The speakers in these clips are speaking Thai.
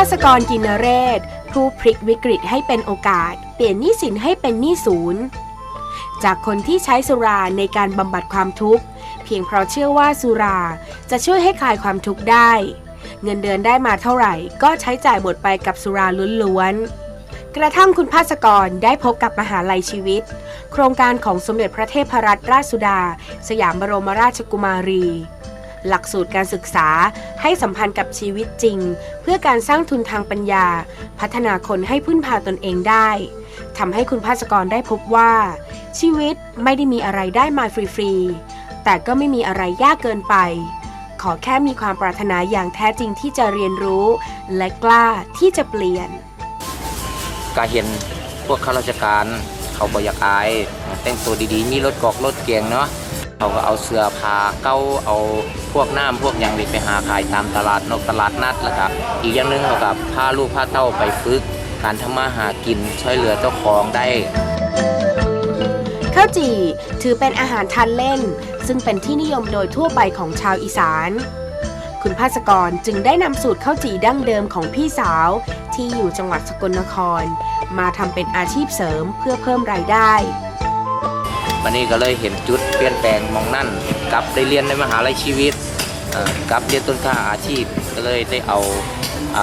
าสกรกินเรศ ผู้พลิกวิกฤตให้เป็นโอกาส เปลี่ยนหนี้สินให้เป็นหนี้ศูนย์ จากคนที่ใช้สุราในการบำบัดความทุกข์ เพียงเพราะเชื่อว่าสุราจะช่วยให้คลายความทุกข์ได้ เงินเดือนได้มาเท่าไหร่ก็ใช้จ่ายหมดไปกับสุราล้วนๆ กระทั่งคุณภาสกรได้พบกับมหาลัยชีวิต โครงการของสมเด็จพระเทพรัตนราชสุดา สยามบรมราชกุมารี หลักสูตรการศึกษาให้สัมพันธ์กับชีวิตจริง เพื่อการสร้างทุนทางปัญญา พัฒนาคนให้พึ่งพาตนเองได้ทำให้คุณภาสกรได้พบว่า ชีวิตไม่ได้มีอะไรได้มาฟรีๆ แต่ก็ไม่มีอะไรยากเกินไป ขอแค่มีความปรารถนาอย่างแท้จริงที่จะเรียนรู้ และกล้าที่จะเปลี่ยนก็เห็นพวกข้าราชการ เขาก็อยากอายแต่งตัวดีๆ มีรถกอกรถเกียงเนาะ เขาก็เอาเสื้อผ้าเก้าเอาพวกน้ำพวกอย่างนี้ไปหาขายตามตลาดนกตลาดนัดแล้วก็อีกอย่างหนึงเขากับพาลูกพาเต้าไปฝึกการทำมาหากินช่วยเหลือเจ้าของได้ข้าวจี่ถือเป็นอาหารทานเล่น ซึ่งเป็นที่นิยมโดยทั่วไปของชาวอีสาน คุณภาสกรจึงได้นำสูตรข้าวจี่ดั้งเดิมของพี่สาว ที่อยู่จังหวัดสกลนคร มาทำเป็นอาชีพเสริมเพื่อเพิ่มรายได้ วันนี้ก็เลยเห็นจุดเปลี่ยนแปลงมองนั่นกลับได้เรียนในมหาลัยชีวิตกลับเรียนต้นค่าอาชีพก็เลยได้เอาอ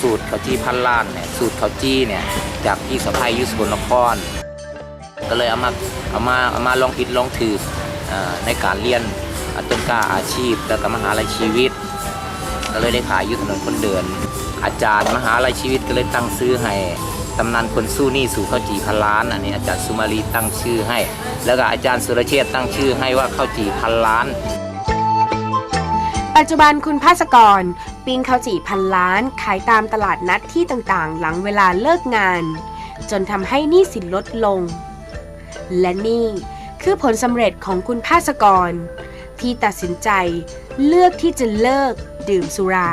สูตรข้าวจี้พันล้านเนี่ยสูตรข้าวจี้เนี่ยจากพี่สะพ้ายยุสกลนคร ก็เลยเอามาเอามาเอามาลองผิดลองถือในการเรียนต้นกล้าอาชีพแล้วก็มหาลัยชีวิต ก็เลยได้ขายยุถนนคนเดิน อาจารย์มหาลัยชีวิตก็เลยตั้งซื้อให้ ตำนานคนสู้หนี้สู่ข้าวจีพันล้าน อันนี้อาจารย์สุมาลีตั้งชื่อให้ แล้วก็อาจารย์สุรเชษตั้งชื่อให้ว่าข้าวจีพันล้าน ปัจจุบันคุณภาสกร ปิ้งข้าวจีพันล้าน ขายตามตลาดนัดที่ต่างๆ หลังเวลาเลิกงาน จนทำให้หนี้สินลดลง และนี่คือผลสำเร็จของคุณภาสกร ที่ตัดสินใจเลือกที่จะเลิกดื่มสุรา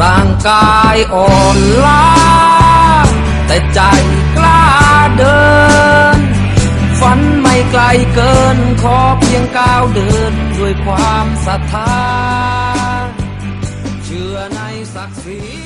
ร่างกายอ่อนล้า แต่ใจกล้าเดิน ฝันไม่ไกลเกินขอเพียงก้าวเดินด้วยความศรัทธา เชื่อในศักดิ์ศรี